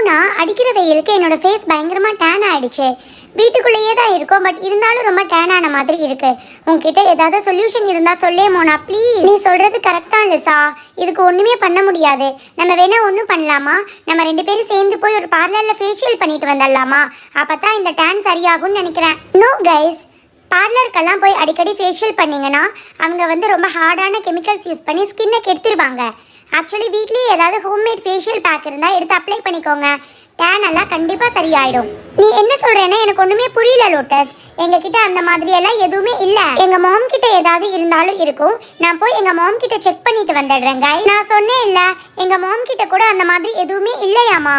மோனா அடிக்கிற வெயிலுக்கு என்னோட ஃபேஸ் பயங்கரமாக டேன் ஆகிடுச்சு வீட்டுக்குள்ளேயே தான் இருக்கும் பட் இருந்தாலும் ரொம்ப டேன் ஆன மாதிரி இருக்கு. உங்ககிட்ட ஏதாவது சொல்யூஷன் இருந்தால் சொல்லே மோனா ப்ளீஸ் நீ சொல்றது கரெக்டான லிசா. இதுக்கு ஒண்ணுமே பண்ண முடியாது. நம்ம வேணா ஒன்றும் பண்ணலாமா? நம்ம ரெண்டு பேரும் சேர்ந்து போய் ஒரு பார்லரில் ஃபேஷியல் பண்ணிட்டு வந்துடலாமா? அப்பதான் இந்த டேன் சரியாகும்னு நினைக்கிறேன். நோ கைஸ் பார்லருக்கெல்லாம் போய் அடிக்கடி ஃபேஷியல் பண்ணீங்கன்னா அவங்க வந்து ரொம்ப ஹார்டான கெமிக்கல்ஸ் யூஸ் பண்ணி ஸ்கின்னை கெடுத்துருவாங்க. ஆக்சுவலி வீட்லேயே ஏதாவது ஹோம்மேட் ஃபேஷியல் பேக் இருந்தால் எடுத்து அப்ளை பண்ணிக்கோங்க. டேன் எல்லாம் கண்டிப்பாக சரியாயிடும். நீ என்ன சொல்கிறேன்னா எனக்கு ஒன்றுமே புரியல லோட்டஸ். எங்ககிட்ட அந்த மாதிரி எல்லாம் எதுவுமே இல்லை. எங்கள் மாம் கிட்ட ஏதாவது இருந்தாலும் இருக்கும். நான் போய் எங்கள் மாம் கிட்ட செக் பண்ணிட்டு வந்துடுறேன் நான் சொன்னேன் இல்லை எங்கள் மாம் கிட்ட கூட அந்த மாதிரி எதுவுமே இல்லையாமா?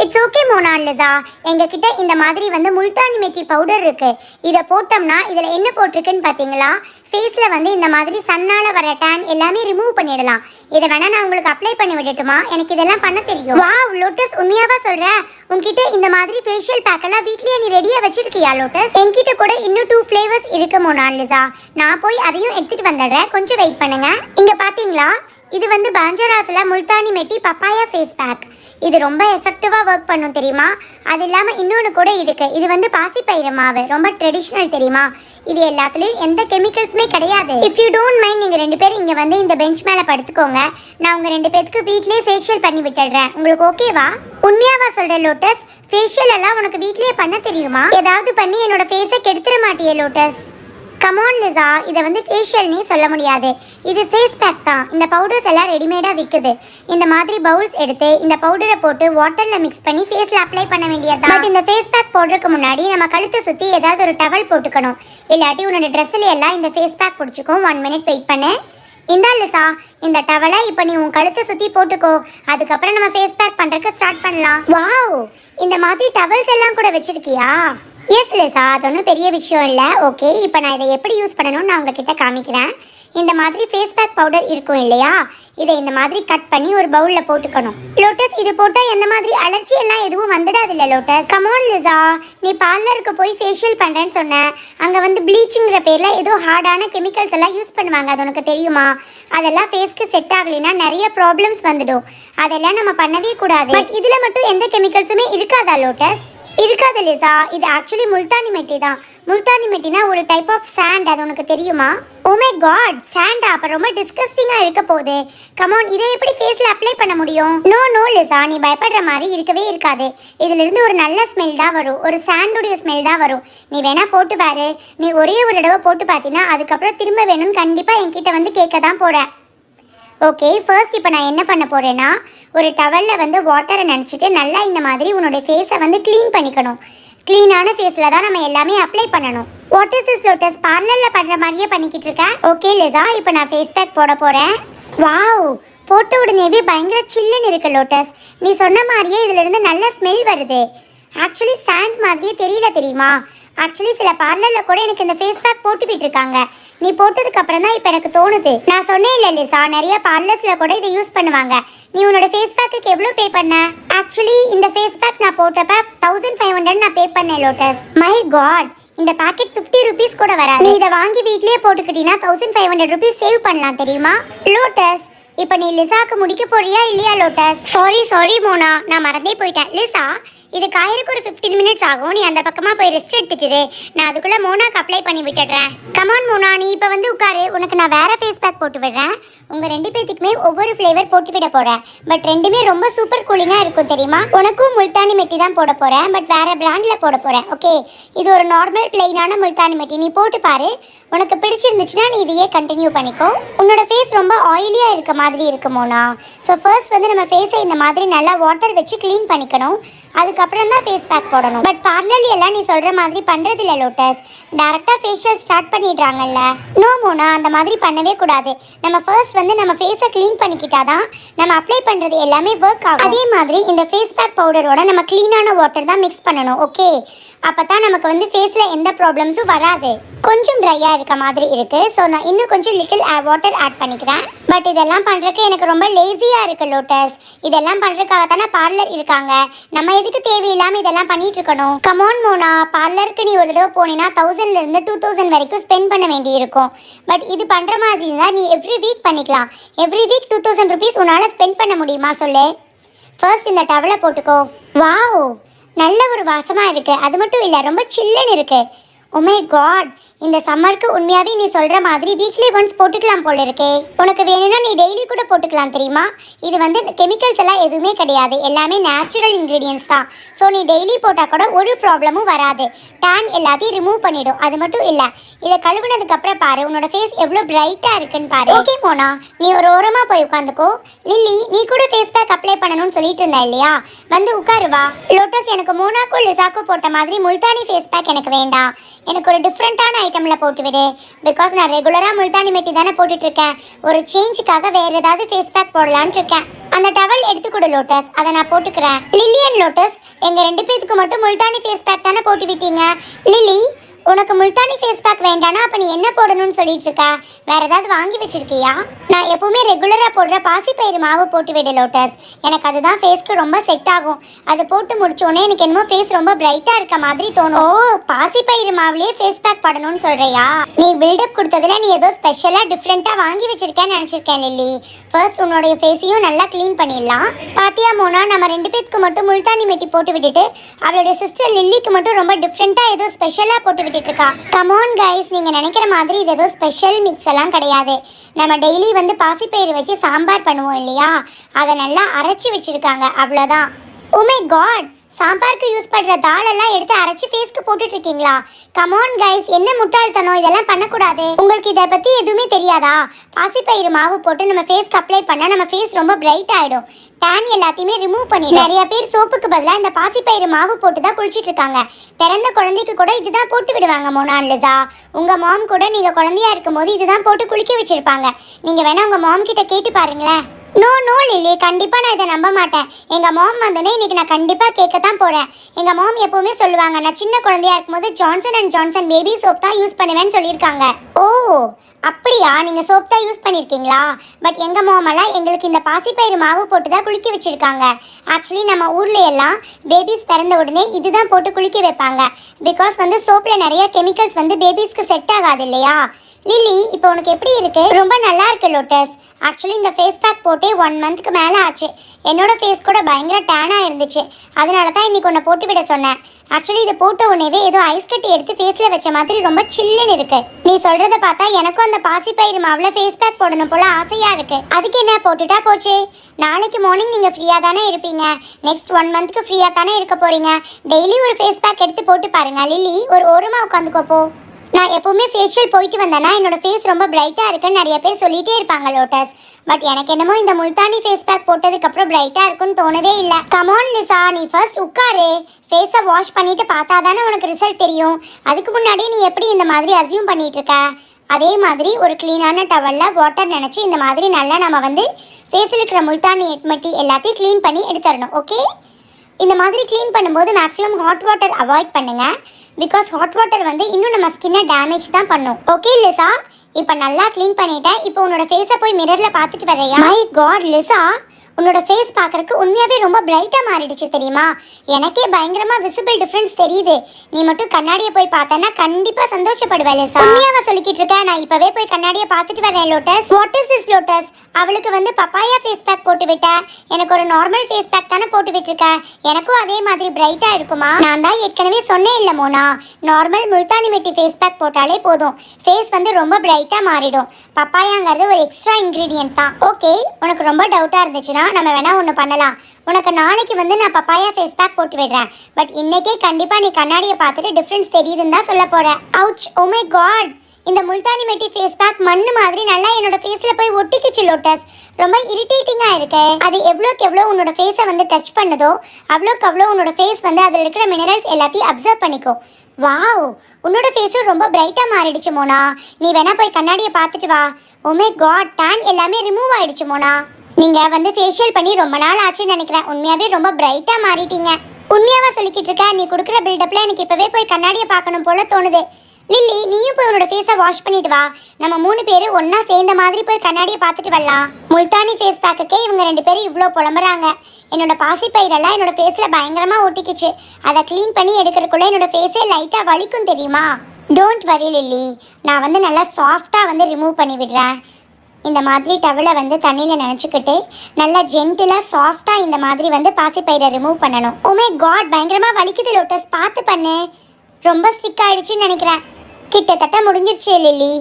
இட்ஸ் ஓகே மோனாலிசா எங்ககிட்ட இந்த மாதிரி வந்து முல்தானி மெட்டி பவுடர் இருக்குது இதை போட்டோம்னா இதில் என்ன போட்டிருக்குன்னு பார்த்தீங்களா ஃபேஸில் வந்து இந்த மாதிரி சன்னால் வர டேன் எல்லாமே ரிமூவ் பண்ணிடலாம். இதை வேணால் நான் உங்களுக்கு அப்ளை பண்ணி விடட்டுமா? எனக்கு இதெல்லாம் பண்ண தெரியும். வா லோட்டஸ் உண்மையாவா சொல்கிறேன் உங்ககிட்ட இந்த மாதிரி ஃபேஷியல் பேக்கெல்லாம் வீட்லேயே நீ ரெடியாக வச்சுருக்கியா லோட்டஸ் என்கிட்ட கூட இன்னும் டூ ஃப்ளேவர்ஸ் இருக்கு மோனாலிசா நான் போய் அதையும் எடுத்துகிட்டு வந்துடுறேன். கொஞ்சம் வெயிட் பண்ணுங்கள் இங்கே பார்த்தீங்களா இது வந்து பாஞ்சராஸில் Multani mitti papaya face pack. இது ரொம்ப எஃபெக்டிவாக ஒர்க் பண்ணும் தெரியுமா? அது இல்லாமல் இன்னொன்று கூட இருக்குது இது வந்து பாசிப்பயிறு மாவு. ரொம்ப ட்ரெடிஷ்னல் தெரியுமா? இது எல்லாத்துலேயும் எந்த கெமிக்கல்ஸுமே கிடையாது. இஃப் யூ டோன்ட் மைண்ட் நீங்கள் ரெண்டு பேரும் இங்கே வந்து இந்த பெஞ்ச் மேலே படுத்துக்கோங்க. நான் உங்கள் ரெண்டு பேத்துக்கு வீட்லேயே ஃபேஷியல் பண்ணி விட்டுடுறேன். உங்களுக்கு ஓகேவா உண்மையாவா சொல்கிற லோட்டஸ்? ஃபேஷியல் எல்லாம் உனக்கு வீட்லேயே பண்ண தெரியுமா? ஏதாவது பண்ணி என்னோட ஃபேஸை கெடுத்துட மாட்டியே லோட்டஸ்? கமான் லிசா இதை வந்து ஃபேஷியல்னே சொல்ல முடியாது. இது ஃபேஸ் பேக் தான். இந்த பவுடர்ஸ் எல்லாம் ரெடிமேடாக விற்குது இந்த மாதிரி பவுல்ஸ் எடுத்து இந்த பவுடரை போட்டு வாட்டரில் மிக்ஸ் பண்ணி ஃபேஸில் அப்ளை பண்ண வேண்டியது பட் இந்த ஃபேஸ் பேக் போடுறதுக்கு முன்னாடி நம்ம கழுத்தை சுற்றி ஏதாவது ஒரு டவல் போட்டுக்கணும். இல்லாட்டி உன்னோட ட்ரெஸ்ஸில் எல்லாம் இந்த ஃபேஸ் பேக் பிடிச்சிக்கும் ஒன் மினிட் வெயிட் பண்ணு. இந்தா லிசா இந்த டவலை இப்போ நீ உன் கழுத்தை சுற்றி போட்டுக்கோ. அதுக்கப்புறம் நம்ம ஃபேஸ் பேக் பண்ணுறதுக்கு ஸ்டார்ட் பண்ணலாம். வாவ் இந்த மாதிரி டவல்ஸ் எல்லாம் கூட வச்சிருக்கியா? எஸ் லிசா அது ஒன்றும் பெரிய விஷயம் இல்லை. ஓகே இப்போ நான் இதை எப்படி யூஸ் பண்ணணும்னு நான் உங்ககிட்ட காமிக்கிறேன். இந்த மாதிரி ஃபேஸ் பேக் பவுடர் இருக்கும் இல்லையா? இதை இந்த மாதிரி கட் பண்ணி ஒரு பவுலில் போட்டுக்கணும். லோட்டஸ் இது போட்டால் எந்த மாதிரி அலர்ஜி எல்லாம் எதுவும் வந்துடாது இல்லை லோட்டஸ் கமோன் லிசா நீ பார்லருக்கு போய் ஃபேஷியல் பண்ணுறேன்னு சொன்ன. அங்கே வந்து ப்ளீச்சிங்கிற பேரில் ஏதோ ஹார்டான கெமிக்கல்ஸ் எல்லாம் யூஸ் பண்ணுவாங்க. அது உனக்கு தெரியுமா? அதெல்லாம் ஃபேஸ்க்கு செட் ஆகலைன்னா நிறைய ப்ராப்ளம்ஸ் வந்துடும். அதெல்லாம் நம்ம பண்ணவே கூடாது. இதில் மட்டும் எந்த கெமிக்கல்ஸுமே இருக்காதா லோட்டஸ் இருக்காது லிசா. இது ஆக்சுவலி முல்தானி மெட்டி தான். முல்தானி மெட்டினா ஒரு டைப் ஆஃப் சாண்ட் அது உனக்கு தெரியுமா? ஓமே காட் சாண்டா அப்போ ரொம்ப டிஸ்கஸ்டிங்காக இருக்க போகுது. கமான் இதை எப்படி ஃபேஸில் அப்ளை பண்ண முடியும்? No no Lisa. நீ பயப்படுற மாதிரி இருக்கவே இருக்காது. இதிலிருந்து ஒரு நல்ல ஸ்மெல் தான் வரும். ஒரு சாண்டுடைய ஸ்மெல் தான் வரும். நீ வேணா போட்டு பாரு. நீ ஒரே ஒரு தடவை போட்டு பார்த்தீங்கன்னா அதுக்கப்புறம் திரும்ப வேணும்னு கண்டிப்பாக என்கிட்ட வந்து கேட்க தான் போகிறேன் ஓகே ஃபர்ஸ்ட் இப்போ நான் என்ன பண்ண போகிறேன்னா ஒரு டவலில் வந்து வாட்டரை நினச்சிட்டு நல்லா இந்த மாதிரி உன்னோட ஃபேஸை வந்து க்ளீன் பண்ணிக்கணும். க்ளீனான ஃபேஸில் தான் நம்ம எல்லாமே அப்ளை பண்ணணும். வாட் இஸ் லோட்டஸ் பார்லரில் பண்ணுற மாதிரியே பண்ணிக்கிட்டு இருக்கேன். ஓகே லிசா இப்போ நான் ஃபேஸ் பேக் போட போகிறேன் வாவ் போட்ட உடனேவே பயங்கர சில்லுன்னு இருக்கு லோட்டஸ் நீ சொன்ன மாதிரியே இதுலேருந்து நல்ல ஸ்மெல் வருது. ஆக்சுவலி சாண்ட் மாதிரியே தெரியல தெரியுமா? ஆக்சுவலி சில பார்லரில் கூட எனக்கு இந்த ஃபேஸ் பேக் போட்டு விட்டுருக்காங்க. நீ போட்டதுக்கு அப்புறம் தான் இப்போ எனக்கு தோணுது. நான் சொன்னேன் இல்லை லிசா. நிறைய பார்லர்ஸில் கூட இதை யூஸ் பண்ணுவாங்க. நீ உன்னோட ஃபேஸ் பேக்குக்கு எவ்வளோ பே பண்ண? ஆக்சுவலி இந்த ஃபேஸ் பேக் நான் போட்டப்ப தௌசண்ட் ஃபைவ் ஹண்ட்ரட் நான் பே பண்ணேன் லோட்டஸ் மை காட் இந்த பாக்கெட் ஃபிஃப்டி ருபீஸ் கூட வராது. நீ இதை வாங்கி வீட்லேயே போட்டுக்கிட்டீங்கன்னா thousand five hundred rupees save பண்ணலாம் தெரியுமா? லோட்டஸ் இப்போ நீ லிசாக்கு முடிக்க போறியா இல்லையா லோட்டஸ் சாரி சாரி மோனா. நான் மறந்தே போயிட்டேன். லிசா இது காயருக்கு ஒரு ஃபிஃப்டீன் மினிட்ஸ் ஆகும். நீ அந்த பக்கமாக போய் ரெஸ்ட் எடுத்துட்டு நான் அதுக்குள்ளே மோனாக்கு அப்ளை பண்ணி விட்டுடுறேன். Come on Mona. நீ இப்போ வந்து உட்காரு. உனக்கு நான் வேறு ஃபேஸ் பேக் போட்டு விடுறேன். உங்கள் ரெண்டு பேத்துக்குமே ஒவ்வொரு ஃப்ளேவர் போட்டு விட போகிறேன் பட் ரெண்டுமே ரொம்ப சூப்பர் கூலிங்காக இருக்கும் தெரியுமா? உனக்கும் முல்தானி மெட்டி தான் போட போகிறேன் பட் வேறு பிராண்டில் போட போகிறேன் ஓகே இது ஒரு நார்மல் பிளெயினான முல்தானி மெட்டி. நீ போட்டு பாரு. உனக்கு பிடிச்சிருந்துச்சுன்னா நீ இதையே கண்டினியூ பண்ணிக்கோ. உன்னோட ஃபேஸ் ரொம்ப ஆயிலியாக இருக்க மாதிரி இருக்குமோனா ஸோ ஃபர்ஸ்ட் வந்து நம்ம ஃபேஸை இந்த மாதிரி நல்லா வாட்டர் வச்சு க்ளீன் பண்ணிக்கணும். அதுக்கப்புறம் தான் ஃபேஸ் பேக் போடணும். பட் பார்லர்ல எல்லாம் நீ சொல்ற மாதிரி பண்றது இல்லை லோட்டஸ் டேரெக்டாக ஃபேஷியல் ஸ்டார்ட் பண்ணிடுறாங்கல்ல. நோ மோனா அந்த மாதிரி பண்ணவே கூடாது. நம்ம ஃபர்ஸ்ட் வந்து நம்ம ஃபேஸை க்ளீன் பண்ணிக்கிட்டாதான் நம்ம அப்ளை பண்றது எல்லாமே ஒர்க் ஆகும். அதே மாதிரி இந்த ஃபேஸ் பேக் பவுடரோட நம்ம க்ளீனான வாட்டர் தான் மிக்ஸ் பண்ணணும் ஓகே அப்போ தான் நமக்கு வந்து ஃபேஸில் எந்த ப்ராப்ளம்ஸும் வராது. கொஞ்சம் ட்ரையாக இருக்க மாதிரி இருக்குது ஸோ நான் இன்னும் கொஞ்சம் லிட்டில் வாட்டர் ஆட் பண்ணிக்கிறேன். பட் இதெல்லாம் பண்ணுறக்கு எனக்கு ரொம்ப லேசியாக இருக்குது லோட்டஸ் இதெல்லாம் பண்ணுறதுக்காக தானே பார்லர் இருக்காங்க. நம்ம எதுக்கு தேவையில்லாமல் இதெல்லாம் பண்ணிட்டு இருக்கணும்? கமான் மோனா பார்லருக்கு நீ ஒரு தடவை போனீங்கன்னா தௌசண்ட்லேருந்து டூ தௌசண்ட் வரைக்கும் ஸ்பெண்ட் பண்ண வேண்டி இருக்கும் பட் இது பண்ணுற மாதிரி இருந்தால் நீ எவ்ரி வீக் பண்ணிக்கலாம். Every week two thousand rupees உன்னால் ஸ்பெண்ட் பண்ண முடியுமா? சொல்லு. ஃபர்ஸ்ட் இந்த டவலை போட்டுக்கோ. வாவ் நல்ல ஒரு வாசமாக இருக்குது அது மட்டும் இல்லை ரொம்ப சில்லுன்னு இருக்குது Oh உமே காட் இந்த சம்மருக்கு உண்மையாகவே நீ சொல்கிற மாதிரி வீக்லி ஒன்ஸ் போட்டுக்கலாம் போல இருக்கே. உனக்கு வேணும்னா நீ டெய்லி கூட போட்டுக்கலாம் தெரியுமா? இது வந்து கெமிக்கல்ஸ் எல்லாம் எதுவுமே கிடையாது. எல்லாமே நேச்சுரல் இன்க்ரீடியன்ஸ் தான். ஸோ நீ டெய்லி போட்டால் கூட ஒரு ப்ராப்ளமும் வராது. டேன் எல்லாத்தையும் ரிமூவ் பண்ணிடும். அது மட்டும் இல்லை இதை கழுவுனதுக்கப்புறம் பாரு உன்னோட ஃபேஸ் எவ்வளோ பிரைட்டாக இருக்குன்னு பாரு. ஓகே மோனா நீ ஒரு ஓரமாக போய் உட்காந்துக்கோ. லில்லி நீ கூட ஃபேஸ் பேக் அப்ளை பண்ணணும்னு சொல்லிட்டு இருந்தேன் இல்லையா? வந்து உட்காருவா லோட்டஸ் எனக்கு மோனாக்கும் லிசாக்கோ போட்ட மாதிரி முல்தானி ஃபேஸ் பேக் எனக்கு வேண்டாம். எனக்கு ஒரு டிஃப்ரெண்ட்டான ஐட்டமில் போட்டு விடு. பிகாஸ் நான் ரெகுலராக முல்தானி மெட்டி தானே போட்டுட்ருக்கேன் ஒரு சேஞ்சுக்காக வேறு ஏதாவது ஃபேஸ் பேக் போடலான்ட்டு இருக்கேன் அந்த டவல் எடுத்து கொடு லோட்டஸ் அதை நான் போட்டுக்கிறேன். லில்லியன் லோட்டஸ் எங்கள் ரெண்டு பேத்துக்கு மட்டும் முல்தானி ஃபேஸ் பேக் தானே போட்டு விட்டீங்க? லில்லி உனக்கு முல்தானி ஃபேஸ் பேக் வேண்டானா அப்போ நீ என்ன போடணும்னு சொல்லிட்டு இருக்க வேற ஏதாவது வாங்கி வச்சிருக்கியா? நான் எப்பவுமே ரெகுலராக போடுற பாசிப்பயிறு மாவு போட்டு விடு லோட்டஸ் எனக்கு அதுதான் ஃபேஸ்க்கு ரொம்ப செட் ஆகும். அதை போட்டு முடிச்சோடனே எனக்கு என்னமோ ஃபேஸ் ரொம்ப பிரைட்டாக இருக்க மாதிரி தோணும். ஓ பாசிப்பயிறு மாவுலேயே ஃபேஸ் பேக் படணும்னு சொல்றியா? நீ பில்டப் கொடுத்ததுல நீ ஏதோ ஸ்பெஷலாக டிஃப்ரெண்ட்டாக வாங்கி வச்சிருக்கேன்னு நினச்சிருக்கேன் லில்லி ஃபர்ஸ்ட் உன்னோடைய ஃபேஸையும் நல்லா க்ளீன் பண்ணிடலாம். பாத்தியா மோனா? நம்ம ரெண்டு பேத்துக்கு மட்டும் முல்தானி மெட்டி போட்டு விட்டுட்டு அவளுடைய சிஸ்டர் லில்லிக்கு மட்டும் ரொம்ப டிஃப்ரெண்ட்டாக ஏதோ ஸ்பெஷலாக போட்டு விட்டுட்டு இருக்கா. கமோன் கைஸ் நீங்கள் நினைக்கிற மாதிரி இது ஏதோ ஸ்பெஷல் மிக்ஸ் எல்லாம் கிடையாது. நம்ம டெய்லி வந்து பாசிப்பயிறு வச்சு சாம்பார் பண்ணுவோம் இல்லையா? அதை நல்லா அரைச்சி வச்சிருக்காங்க. அவ்வளோதான் உமே oh காட் சாம்பாருக்கு யூஸ் பண்ணுற தாளெல்லாம் எடுத்து அரைச்சி ஃபேஸ்க்கு போட்டுட்டு இருக்கீங்களா? கமான் கைஸ் என்ன முட்டாள்தனம்? இதெல்லாம் பண்ணக்கூடாது. உங்களுக்கு இதை பற்றி எதுவுமே தெரியாதா? பாசிப்பயிறு மாவு போட்டு நம்ம ஃபேஸ்க்கு அப்ளை பண்ணால் நம்ம ஃபேஸ் ரொம்ப பிரைட் ஆகிடும் டேன் எல்லாத்தையுமே ரிமூவ் பண்ணி நிறைய பேர் சோப்புக்கு பதிலாக இந்த பாசிப்பயிறு மாவு போட்டு தான் குளிச்சிட்ருக்காங்க பிறந்த குழந்தைக்கு கூட இதுதான் போட்டு விடுவாங்க மோனான் லிசா உங்கள் மாம் கூட நீங்கள் குழந்தையா இருக்கும்போது இதுதான் போட்டு குளிக்க வச்சுருப்பாங்க. நீங்கள் வேணால் உங்கள் மாம் கிட்ட கேட்டு பாருங்களேன். நோ நோ லில்லி கண்டிப்பாக நான் இதை நம்ப மாட்டேன். எங்கள் மாம் வந்தோடனே இன்னைக்கு நான் கண்டிப்பாக கேட்க தான் போகிறேன் எங்கள் மாம் எப்போவுமே சொல்லுவாங்க நான் சின்ன குழந்தையா இருக்கும்போது Johnson and Johnson baby soap தான் யூஸ் பண்ணுவேன்னு சொல்லியிருக்காங்க. ஓ அப்படியா? நீங்கள் சோப் தான் யூஸ் பண்ணியிருக்கீங்களா? பட் எங்கள் மாமெல்லாம் எங்களுக்கு இந்த பாசிப்பயிறு மாவு போட்டு தான் குளிக்க வச்சுருக்காங்க. ஆக்சுவலி நம்ம ஊரில் எல்லாம் பேபிஸ் பிறந்த உடனே இதுதான் போட்டு குளிக்க வைப்பாங்க. பிகாஸ் வந்து சோப்பில் நிறைய கெமிக்கல்ஸ் வந்து பேபிஸ்க்கு செட் ஆகாது இல்லையா? லில்லி இப்போ உனக்கு எப்படி இருக்கு? ரொம்ப நல்லா இருக்கு லோட்டஸ். ஆக்சுவலி இந்த ஃபேஸ் பேக் போட்டே ஒன் மந்த்க்கு மேலே ஆச்சு. என்னோட ஃபேஸ் கூட பயங்கர டேனாக இருந்துச்சு. அதனால தான் இன்னைக்கு உன்னை போட்டு விட சொன்னேன். ஆக்சுவலி இதை போட்ட உடனேவே ஏதோ ஐஸ் கட்டி எடுத்து ஃபேஸில் வச்ச மாதிரி ரொம்ப சில்லுன்னு இருக்கு. நீ சொல்கிறத பார்த்தா எனக்கும் அந்த பாசிப்பயிறு மாவில் ஃபேஸ் பேக் போடணும் போல ஆசையாக இருக்கு. அதுக்கு என்ன போட்டுட்டா போச்சு? நாளைக்கு மார்னிங் நீங்கள் ஃப்ரீயாக தானே இருப்பீங்க. நெக்ஸ்ட் ஒன் மந்த்க்கு ஃப்ரீயாக தானே இருக்க போகிறீங்க டெய்லி ஒரு ஃபேஸ் பேக் எடுத்து போட்டு பாருங்க லில்லி. ஒரு ஓரமாக உட்காந்துக்கோ போ. நான் எப்போவுமே ஃபேஷியல் போயிட்டு வந்தேன்னா என்னோட ஃபேஸ் ரொம்ப பிரைட்டாக இருக்குன்னு நிறைய பேர் சொல்லிகிட்டே இருப்பாங்க லோட்டஸ் பட் எனக்கு என்னமோ இந்த முல்தானி ஃபேஸ் பேக் போட்டதுக்கப்புறம் பிரைட்டாக இருக்குன்னு தோணவே இல்லை. கமான் லிசா நீ ஃபர்ஸ்ட் உட்காரு. ஃபேஸை வாஷ் பண்ணிவிட்டு பார்த்தா தானே உனக்கு ரிசல்ட் தெரியும். அதுக்கு முன்னாடி நீ எப்படி இந்த மாதிரி அசியூம் பண்ணிகிட்ருக்க அதே மாதிரி ஒரு க்ளீனான டவலில் வாட்டர் நினச்சி இந்த மாதிரி நல்லா நம்ம வந்து ஃபேஸில் இருக்கிற முல்தானி எட்மட்டி எல்லாத்தையும் க்ளீன் பண்ணி எடுத்துடணும் ஓகே இந்த மாதிரி க்ளீன் பண்ணும்போது மேக்ஸிமம் ஹாட் வாட்டர் அவாய்ட் பண்ணுங்கள் பிகாஸ் ஹாட் வாட்டர் வந்து இன்னும் நம்ம ஸ்கின்னை டேமேஜ் தான் பண்ணும். ஓகே லிசா இப்போ நல்லா க்ளீன் பண்ணிட்டேன். இப்போ உன்னோட ஃபேஸை போய் மிரரில் பார்த்துட்டு வரையா மை காட் லிசா உன்னோட ஃபேஸ் பார்க்கறக்கு உண்மையாகவே ரொம்ப பிரைட்டாக மாறிடுச்சு தெரியுமா? எனக்கே பயங்கரமாக விசிபிள் டிஃப்ரென்ஸ் தெரியுது. நீ மட்டும் கண்ணாடியை போய் பார்த்தேன்னா கண்டிப்பாக சந்தோஷப்படுவ லிசா உண்மையாவா சொல்லிக்கிட்டு இருக்கேன் நான் இப்போவே போய் கண்ணாடியை பார்த்துட்டு வரேன் Lotus what is this Lotus அவளுக்கு வந்து பப்பாயா ஃபேஸ் பேக் போட்டு விட்டேன் எனக்கு ஒரு நார்மல் ஃபேஸ் பேக் தானே போட்டு விட்டுருக்கேன் எனக்கும் அதே மாதிரி பிரைட்டாக இருக்குமா? நான் தான் ஏற்கனவே சொன்னேன் இல்லை Mona. Normal Multani mitti face pack போட்டாலே போதும். ஃபேஸ் வந்து ரொம்ப பிரைட்டாக மாறிடும். பப்பாயாங்கிறது ஒரு எக்ஸ்ட்ரா இன்க்ரீடியன்ட் தான். ஓகே உனக்கு ரொம்ப டவுட்டாக இருந்துச்சுன்னா நம்ம வேணால் ஒன்று பண்ணலாம். உனக்கு நாளைக்கு வந்து நான் பப்பாயா ஃபேஸ் பேக் போட்டு விடுறேன். பட் இன்னைக்கே கண்டிப்பாக நீ கண்ணாடியை பார்த்துட்டு டிஃப்ரென்ஸ் தெரியுதுன்னு தான் சொல்ல போகிறேன் அவுச் ஓமே oh காட் இந்த முல்தானி மெட்டி ஃபேஸ் பேக் மண்ணு மாதிரி நல்லா என்னோட ஃபேஸில் போய் ஒட்டிக்கிச்சு லோட்டஸ் ரொம்ப இரிட்டேட்டிங்காக இருக்கு. அது எவ்வளோக்கு எவ்வளோ உன்னோட ஃபேஸை வந்து டச் பண்ணுதோ அவ்வளோக்கு அவ்வளோ உன்னோட ஃபேஸ் வந்து அதில் இருக்கிற மினரல்ஸ் எல்லாத்தையும் அப்சர்வ் பண்ணிக்கோ. வாவ் உன்னோட ஃபேஸும் ரொம்ப பிரைட்டாக மாறிடுச்சு மோனா. நீ வேணா போய் கண்ணாடியை பார்த்துட்டு வா. ஓமே காட் டேன் எல்லாமே ரிமூவ் ஆயிடுச்சு மோனா. நீங்கள் வந்து ஃபேஷியல் பண்ணி ரொம்ப நாள் ஆச்சுன்னு நினைக்கிறேன். உண்மையாகவே ரொம்ப பிரைட்டாக மாறிட்டீங்க. உண்மையாவா சொல்லிக்கிட்டு இருக்க? நீ கொடுக்குற பில்டப்பில் எனக்கு இப்போவே போய் கண்ணாடியை பார்க்கணும் போல தோணுது. லில்லி நீயும் போய் உன்னோட ஃபேஸை வாஷ் பண்ணிட்டு வா. நம்ம மூணு பேரும் ஒன்றா சேர்ந்த மாதிரி போய் கண்ணாடியை பார்த்துட்டு வரலாம். முல்தானி ஃபேஸ் பேக்குக்கே இவங்க ரெண்டு பேரும் இவ்வளோ புலம்புறாங்க. என்னோட பாசிப்பயிரெல்லாம் என்னோட ஃபேஸில் பயங்கரமாக ஒட்டிக்கிச்சு அதை க்ளீன் பண்ணி எடுக்கிறதுக்குள்ள என்னோட ஃபேஸே லைட்டாக வலிக்கும் தெரியுமா? Don't worry lily. நான் வந்து நல்லா சாஃப்டாக வந்து ரிமூவ் பண்ணி விடுறேன். இந்த மாதிரி டவலை வந்து தண்ணியில் நினச்சிக்கிட்டு நல்லா ஜென்டிலாக சாஃப்டாக இந்த மாதிரி வந்து பாசிப்பயிரை ரிமூவ் பண்ணணும். Oh உமே காட் பயங்கரமாக வலிக்குது லோட்டஸ் பார்த்து பண்ணு. ரொம்ப ஸ்டிக் ஆகிடுச்சின்னு நினைக்கிறேன். கிட்டத்தட்ட முடிஞ்சிருச்சு லில்லி.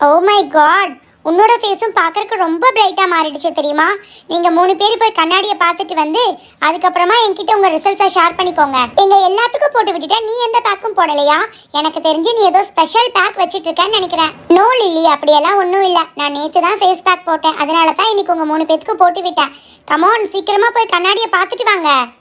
ஓ மை காட் உன்னோட ஃபேஸும் பார்க்கறக்கு ரொம்ப பிரைட்டாக மாறிடுச்சு தெரியுமா? நீங்கள் மூணு பேர் போய் கண்ணாடியை பார்த்துட்டு வந்து அதுக்கப்புறமா என்கிட்ட உங்கள் ரிசல்ட்ஸை ஷேர் பண்ணிக்கோங்க. எங்கள் எல்லாத்துக்கும் போட்டு விட்டுட்டா நீ எந்த பேக்கும் போடலையா? எனக்கு தெரிஞ்சு நீ ஏதோ ஸ்பெஷல் பேக் வச்சுட்ருக்கேன்னு நினைக்கிறேன். நோ லில்லி அப்படியெல்லாம் ஒன்றும் இல்லை. நான் நேற்று தான் ஃபேஸ் பேக் போட்டேன். அதனால தான் இன்னைக்கு உங்கள் மூணு பேத்துக்கு போட்டு விட்டேன். கமோன் சீக்கிரமாக போய் கண்ணாடியை பார்த்துட்டு வாங்க.